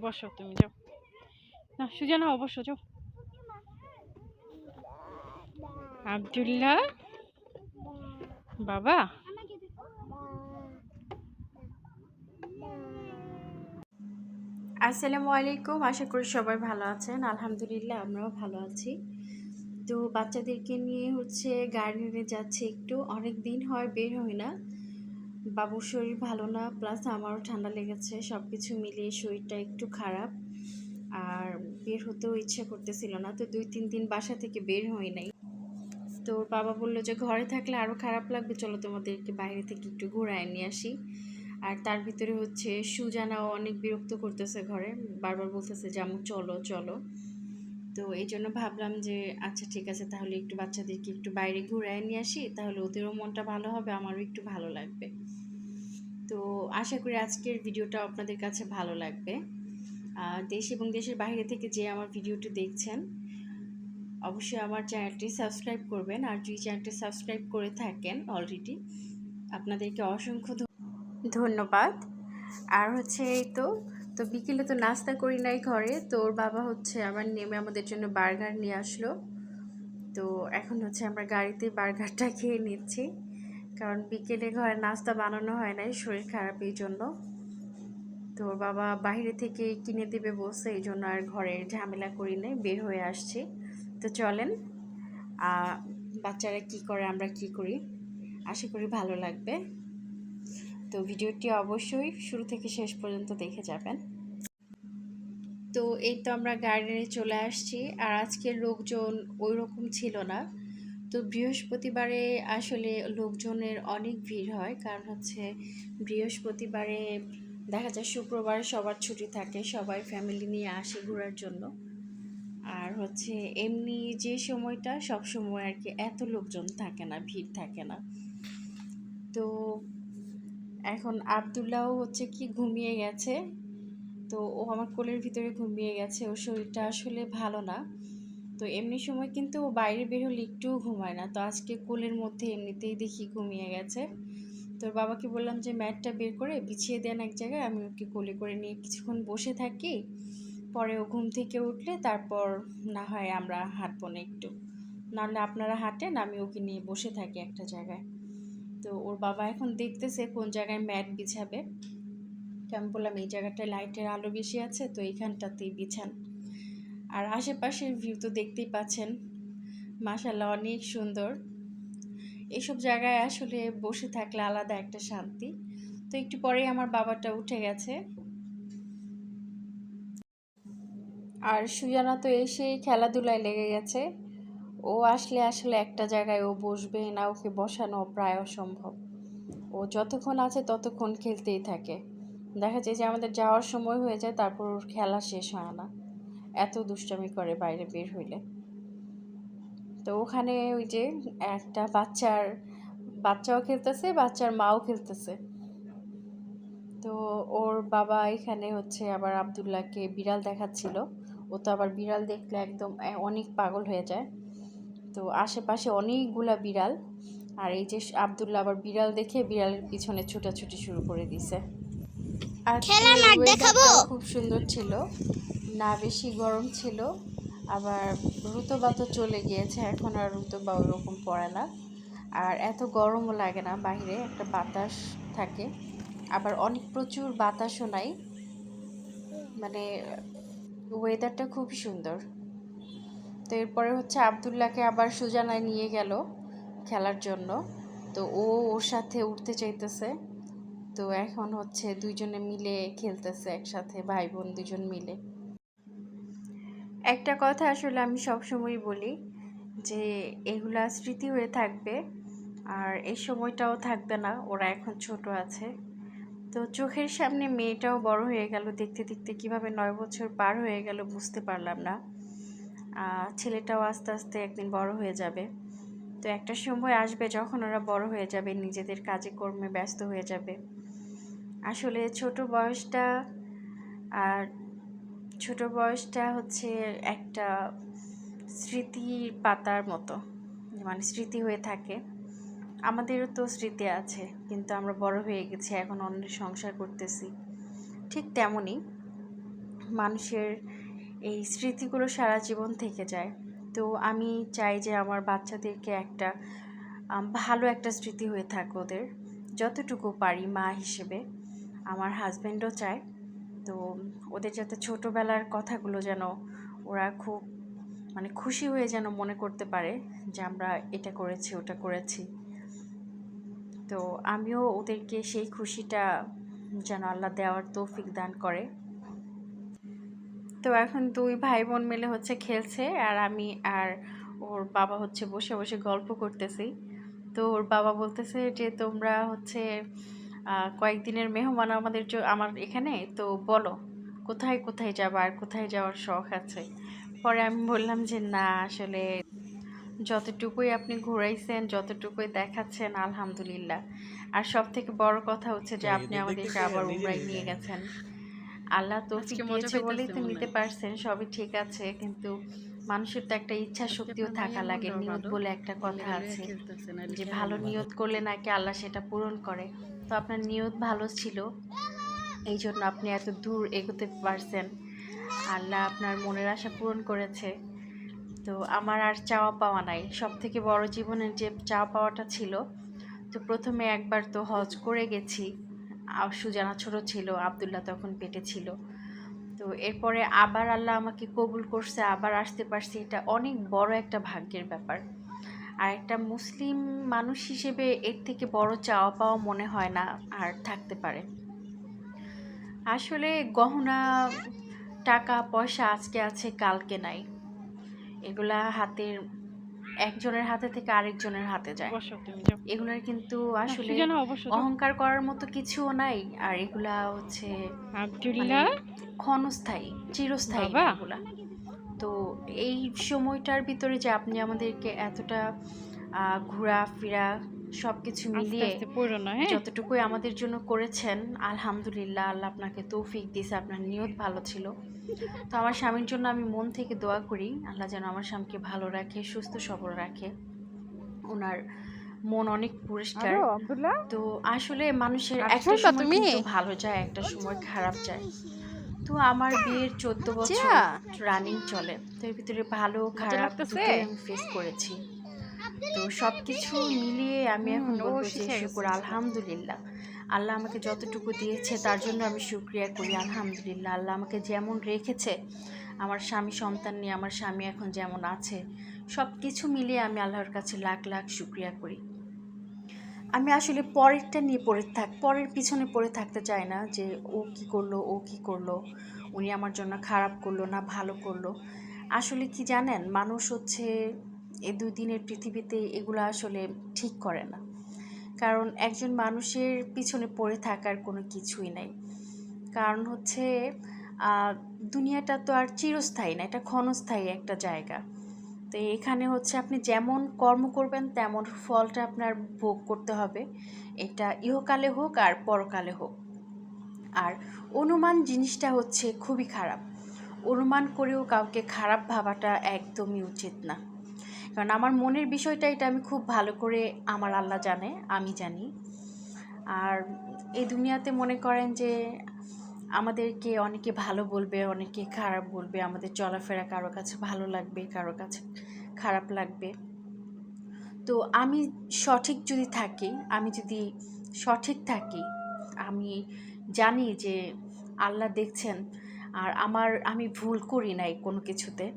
বসো তুমি, যাও। না সুজানা অবশ্য যাও। আবদুল্লাহ? বাবা? আসসালামু আলাইকুম, আশা করি সবাই ভালো আছেন। আলহামদুলিল্লাহ, আমরাও ভালো আছি। তো বাচ্চাদেরকে নিয়ে হচ্ছে গার্ডেনে যাচ্ছে একটু, অনেক দিন হয়, বের হই না। বাবুর শরীর ভালো না প্লাস আমারও ঠান্ডা লেগেছে সব কিছু মিলিয়ে শরীরটা একটু খারাপ। আর বের হতেও ইচ্ছে করতেছিল না, তো দুই, তিন দিন বাসা থেকে বের হই নাই। তো বাবা বলল যে, ঘরে থাকলে আরও খারাপ লাগবে, চলো তোমাদেরকে বাইরে থেকে একটু ঘোরায় নিয়ে আসি। আর তার ভিতরে হচ্ছে সুজানাও অনেক বিরক্ত করতেছে ঘরে, বারবার বলতেছে যে আমু চলো চলো। তো এই জন্য ভাবলাম যে আচ্ছা ঠিক আছে, তাহলে একটু বাচ্চাদেরকে একটু বাইরে ঘুরায় নিয়ে আসি, তাহলে ওদেরও মনটা ভালো হবে, আমারও একটু ভালো লাগবে। তো আশা করি আজকের ভিডিওটা আপনাদের কাছে ভালো লাগবে। আর দেশ এবং দেশের বাইরে থেকে যে আমার ভিডিওটি দেখছেন, অবশ্যই আমার চ্যানেলটি সাবস্ক্রাইব করবেন। আর যদি চ্যানেলটি সাবস্ক্রাইব করে থাকেন অলরেডি, আপনাদেরকে অসংখ্য ধন্যবাদ। আর হচ্ছে এই তো তো বিকেলে তো নাস্তা করি নাই ঘরে। তো ওর বাবা হচ্ছে আবার নেমে আমাদের জন্য বার্গার নিয়ে আসলো। তো এখন হচ্ছে আমরা গাড়িতে বার্গারটা খেয়ে নিচ্ছি। কারণ বিকেলে ঘরে নাস্তা বানানো হয় নাই, শরীর খারাপ এই জন্য। তো ওর বাবা বাইরে থেকে কিনে দেবে বসে এই জন্য আর ঘরের ঝামেলা করি নাই, বের হয়ে আসছি। তো চলেন বাচ্চারা কি করে, আমরা কি করি? আশা করি ভালো লাগবে। তো ভিডিওটি অবশ্যই শুরু থেকে শেষ পর্যন্ত দেখে যাবেন। তো এই তো আমরা গার্ডেনে চলে আসছি, আর আজকের লোকজন ওই রকম ছিল না। তো বৃহস্পতিবারে আসলে লোকজনের অনেক ভিড় হয়, কারণ হচ্ছে বৃহস্পতিবারে দেখা যায় শুক্রবার সবার ছুটি থাকে, সবাই ফ্যামিলি নিয়ে আসে ঘোরার জন্য। আর হচ্ছে এমনি যে সময়টা সব সময় আর কি এত লোকজন থাকে না, ভিড় থাকে না। তো এখন আবদুল্লাহ হচ্ছে কি ঘুমিয়ে গেছে। তো ও আমার কোলের ভিতরে ঘুমিয়ে গেছে। ওর শরীরটা আসলে ভালো না। তো এমনি সময় কিন্তু ও বাইরে বের হলে একটুও ঘুমায় না। তো আজকে কোলের মধ্যে এমনিতেই দেখি ঘুমিয়ে গেছে। তোর বাবাকে বললাম যে, ম্যাটটা বের করে বিছিয়ে দেন এক জায়গায়। আমি ওকে কোলে করে নিয়ে কিছুক্ষণ বসে থাকি। পরে ও ঘুম থেকে উঠলে তারপর না হয় আমরা হাঁটবো না একটু। নাহলে আপনারা হাঁটেন, আমি ওকে নিয়ে বসে থাকি একটা জায়গায়। তো ওর বাবা এখন দেখতেছে কোন জায়গায় ম্যাট বিছাবে। তো আমি বললাম, এই জায়গাটায় লাইটের আলো বেশি আছে, তো এইখানটাতেই বিছান। আর আশেপাশের ভিউ তো দেখতেই পাচ্ছেন। মাশাল্লাহ অনেক সুন্দর। এইসব জায়গায় আসলে বসে থাকলে আলাদা একটা শান্তি। তো একটু পরেই আমার বাবাটা উঠে গেছে। আর সুজানা তো এসেই খেলাধুলায় লেগে গেছে। ও আসলে আসলে একটা জায়গায় ও বসবে না, ওকে বসানো প্রায় অসম্ভব। ও যতক্ষণ আছে ততক্ষণ খেলতেই থাকে। দেখা যায় যে আমাদের যাওয়ার সময় হয়ে যায়, তারপর ওর খেলা শেষ হয় না। এত দুষ্টামি করে বাইরে বের হইলে। তো ওখানে ওই যে একটা বাচ্চার, বাচ্চাও খেলতেছে, বাচ্চার মাও খেলতেছে। তো ওর বাবা এখানে হচ্ছে আবার আবদুল্লাহকে বিড়াল দেখাচ্ছিল। ও তো আবার বিড়াল দেখলে একদম অনেক পাগল হয়ে যায়। তো আশেপাশে অনেকগুলা বিড়াল। আর এই যে আবদুল্লাহ আবার বিড়াল দেখে বিড়ালের পিছনে ছুটাছুটি শুরু করে দিছে। আর দেখাবো? খুব সুন্দর ছিল। না বেশি গরম ছিল। আবার রুতবা তো চলে গিয়েছে। এখন আর রুতবা ওরকম পড়ে না। আর এত গরমও লাগে না বাইরে একটা বাতাস থাকে। আবার অনেক প্রচুর বাতাসও নাই। মানে ওয়েদারটা খুব সুন্দর। তো এরপরে হচ্ছে আবদুল্লাহকে আবার সুজানায় নিয়ে গেল খেলার জন্য। তো ও ওর সাথে উঠতে চাইতেছে। তো এখন হচ্ছে দুইজনে মিলে খেলতেছে একসাথে ভাই বোন দুজন মিলে। একটা কথা আসলে আমি সবসময় বলি যে, এগুলা স্মৃতি হয়ে থাকবে আর এই সময়টাও থাকবে না, ওরা এখন ছোট আছে। তো চোখের সামনে মেয়েটাও বড় হয়ে গেল, দেখতে দেখতে কীভাবে নয় বছর পার হয়ে গেল বুঝতে পারলাম না। ছেলেটাও আস্তে আস্তে একদিন বড় হয়ে যাবে। তো একটা সময় আসবে যখন ওরা বড় হয়ে যাবে, নিজেদের কাজে কর্মে ব্যস্ত হয়ে যাবে। আসলে ছোট বয়সটা আর ছোট বয়সটা হচ্ছে একটা স্মৃতির পাতার মতো মানে স্মৃতি হয়ে থাকে। আমাদেরও তো স্মৃতি আছে, কিন্তু আমরা বড় হয়ে গেছি, এখন অন্যের সংসার করতেছি। ঠিক তেমনই মানুষের এই স্মৃতিগুলো সারা জীবন থেকে যায়। তো আমি চাই যে আমার বাচ্চাদেরকে একটা ভালো একটা স্মৃতি হয়ে থাক ওদের, যতটুকু পারি মা হিসেবে। আমার হাজব্যান্ডও চায়। তো ওদের যাতে ছোটোবেলার কথাগুলো যেন ওরা খুব মানে খুশি হয়ে যেন মনে করতে পারে যে আমরা এটা করেছি, ওটা করেছি। তো আমিও ওদেরকে সেই খুশিটা যেন আল্লাহ দেওয়ার তৌফিক দান করে। তো এখন দুই ভাই বোন মিলে হচ্ছে খেলছে আর আমি আর ওর বাবা হচ্ছে বসে বসে গল্প করতেছি। তো ওর বাবা বলতেছে যে তোমরা হচ্ছে কয়েকদিনের মেহমান আমাদের আমার এখানে তো বলো কোথায় কোথায় যাবা আর কোথায় যাওয়ার শখ আছে? পরে আমি বললাম যে না আসলে যতটুকুই আপনি ঘুরাইছেন যতটুকুই দেখাচ্ছেন আলহামদুলিল্লাহ। আর সব থেকে বড় কথা হচ্ছে যে আপনি আমাদেরকে আবার যায়। নিয়ে গেছেন। আল্লাহ মজা দিয়েছে বলেই তো নিতে পারছেন সবই ঠিক আছে কিন্তু মানুষের তো একটা ইচ্ছা শক্তিও থাকা লাগে নিয়ত বলে একটা কথা আছে যে ভালো নিয়ত করলে নাকি আল্লাহ সেটা পূরণ করে। তো আপনার নিয়ত ভালো ছিল এই জন্য আপনি এত দূর এগোতে পারছেন। আল্লাহ আপনার মনের আশা পূরণ করেছে। তো আমার আর চাওয়া পাওয়া নাই। সব থেকে বড় জীবনের যে চাওয়া পাওয়াটা ছিল তো প্রথমে একবার তো হজ করে গেছি। সুজানা ছোট ছিল, আবদুল্লাহ তখন পেটে ছিল। তো এরপরে আবার আল্লাহ আমাকে কবুল করছে, আবার আসতে পারছি। এটা অনেক বড় একটা ভাগ্যের ব্যাপার। আর একটা মুসলিম মানুষ হিসেবে এর থেকে বড় চাওয়া পাওয়া মনে হয় না, আর থাকতে পারে। আসলে গহনা, টাকা, পয়সা আজকে আছে, কালকে নাই। এগুলা হাতের একজনের হাতে থেকে আরেকজনের হাতে যায়। এগুলার কিন্তু আসলে। অহংকার করার মতো কিছুও নাই। আর এগুলা হচ্ছে ক্ষণস্থায়ী চিরস্থায়ী এগুলা। তো এই সময়টার ভিতরে যে আপনি আমাদেরকে এতটা আহ, ঘোরাফেরা সব কিছু মিলিয়ে হ্যাঁ? যতটুকুই আমাদের জন্য করেছেন আলহামদুলিল্লাহ আল্লাহ আপনাকে তৌফিক দিয়েছে আপনার নিয়ত ভালো ছিল। তো আমার স্বামীর জন্য আমি মন থেকে দোয়া করি আল্লাহ যেন আমার স্বামীকে ভালো রাখে সুস্থ সবল রাখে। ওনার মন অনেক পরিষ্কার। তো আসলে মানুষের আচ্ছা, একটা সময় কিন্তু ভালো যায় একটা সময় খারাপ যায়। তো আমার বিয়ের চোদ্দ বছর রানিং চলে। তো এর ভিতরে ভালো খারাপ ফেস করেছি। তো সব কিছু মিলিয়ে আমি এখন বলব যে শুকুর আলহামদুলিল্লাহ। আল্লাহ আমাকে যতটুকু দিয়েছে তার জন্য আমি শুক্রিয়া করি আলহামদুলিল্লাহ। আল্লাহ আমাকে যেমন রেখেছে আমার স্বামী সন্তান নিয়ে আমার স্বামী এখন যেমন আছে সব কিছু মিলিয়ে আমি আল্লাহর কাছে লাখ লাখ শুক্রিয়া করি। আমি আসলে পরেরটা নিয়ে পড়ে থাক পরের পিছনে পড়ে থাকতে চাই না যে ও কি করল ও কি করল উনি আমার জন্য খারাপ করল না ভালো করল। আসলে কি জানেন মানুষ হচ্ছে এই দুই দিনের পৃথিবীতে এগুলো আসলে ঠিক করে না। কারণ একজন মানুষের পিছনে পড়ে থাকার কোনো কিছুই নাই। কারণ হচ্ছে দুনিয়াটা তো আর চিরস্থায়ী না, এটা ক্ষণস্থায়ী একটা জায়গা। তো এখানে হচ্ছে আপনি যেমন কর্ম করবেন, তেমন ফলটা আপনার ভোগ করতে হবে। এটা ইহকালে হোক আর পরকালে হোক। আর অনুমান জিনিসটা হচ্ছে খুবই খারাপ। অনুমান করেও কাউকে খারাপ ভাবাটা একদমই উচিত না। কারণ আমার মনের বিষয়টা এটা আমি খুব ভালো করে আমার আল্লাহ জানে, আমি জানি। আর এই দুনিয়াতে মনে করেন যে আমাদেরকে অনেকে ভালো বলবে, অনেকে খারাপ বলবে, আমাদের চলাফেরা কারও কাছে ভালো লাগবে, কারও কাছে খারাপ লাগবে। তো আমি সঠিক যদি থাকি, আমি যদি সঠিক থাকি, আমি জানি যে আল্লাহ দেখছেন, আর আমার, আমি ভুল করি নাই কোনো কিছুতে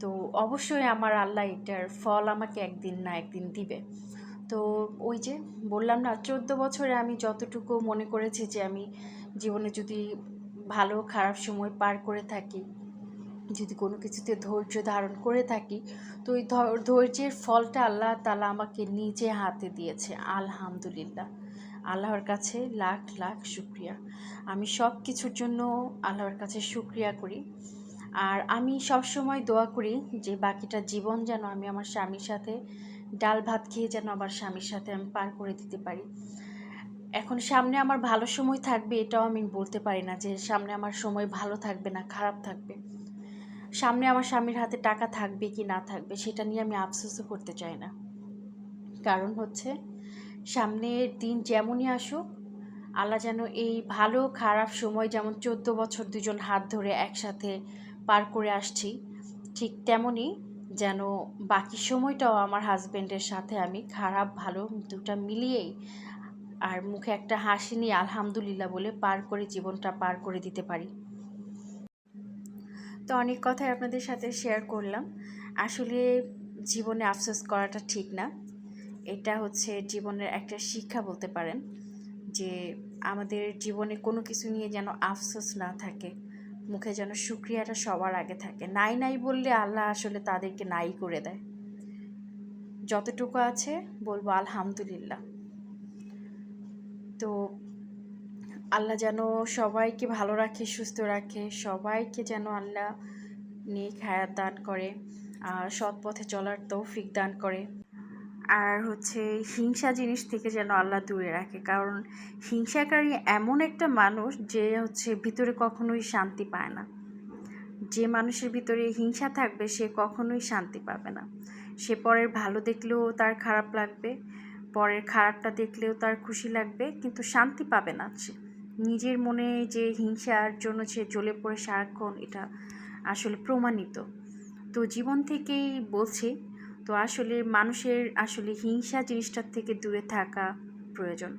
তো অবশ্যই আমার আল্লাহ এটার ফল আমাকে একদিন না একদিন দিবে। তো ওই যে বললাম না, চোদ্দ বছরে আমি যতটুকু মনে করেছি যে আমি জীবনে যদি ভালো খারাপ সময় পার করে থাকি, যদি কোনো কিছুতে ধৈর্য ধারণ করে থাকি, তো ওই ধৈর্যের ফলটা আল্লাহ তালা আমাকে নিজে হাতে দিয়েছে, আলহামদুলিল্লাহ। আল্লাহর কাছে লাখ লাখ শুক্রিয়া। আমি সব কিছুর জন্য আল্লাহর কাছে শুক্রিয়া করি। আর আমি সব সময় দোয়া করি যে বাকিটা জীবন যেন আমি আমার স্বামীর সাথে, ডাল ভাত খেয়ে যেন আমার স্বামীর সাথে আমি পার করে দিতে পারি। এখন সামনে আমার ভালো সময় থাকবে এটাও আমি বলতে পারি না যে সামনে আমার সময় ভালো থাকবে না, খারাপ থাকবে। সামনে আমার স্বামীর হাতে টাকা থাকবে কি না থাকবে সেটা নিয়ে আমি আফসোসও করতে চাই না। কারণ হচ্ছে, সামনের দিন যেমনই আসুক, আল্লাহ যেন এই ভালো খারাপ সময় যেমন চোদ্দ বছর দুজন হাত ধরে একসাথে পার করে আসছি। ঠিক তেমনই যেন বাকি সময়টাও আমার হাজব্যান্ডের সাথে আমি খারাপ, ভালো দুটা মিলিয়েই আর মুখে একটা হাসি নিয়ে আলহামদুলিল্লাহ বলে পার করে জীবনটা পার করে দিতে পারি। তো অনেক কথাই আপনাদের সাথে শেয়ার করলাম। আসলে জীবনে আফসোস করাটা ঠিক না। এটা হচ্ছে জীবনের একটা শিক্ষা বলতে পারেন যে আমাদের জীবনে কোনো কিছু নিয়ে যেন আফসোস না থাকে। মুখে যেন শুক্রিয়াটা সবার আগে থাকে। নাই নাই বললে আল্লাহ আসলে তাদেরকে নাই করে দেয়। যতটুকু আছে বলব আলহামদুলিল্লাহ। তো আল্লাহ যেন সবাইকে ভালো রাখে, সুস্থ রাখে, সবাইকে যেন আল্লাহ নিয়ে হায়াত দান করে, আর সৎ পথে চলার তৌফিক দান করে। আর হচ্ছে হিংসা জিনিস থেকে যেন আল্লাহ দূরে রাখে। কারণ হিংসাকারী এমন একটা মানুষ যে হচ্ছে ভিতরে কখনোই শান্তি পায় না। যে মানুষের ভিতরে হিংসা থাকবে সে কখনোই শান্তি পাবে না। সে পরের ভালো দেখলেও তার খারাপ লাগবে, পরের খারাপটা দেখলেও তার খুশি লাগবে, কিন্তু শান্তি পাবে না সে। নিজের মনে যে হিংসার জন্য সে জ্বলে পড়ে সারাক্ষণ, এটা আসলে প্রমাণিত। তো জীবন থেকেই বলছি তো আসলে মানুষের আসলে হিংসা জিনিসটার থেকে দূরে থাকা প্রয়োজন।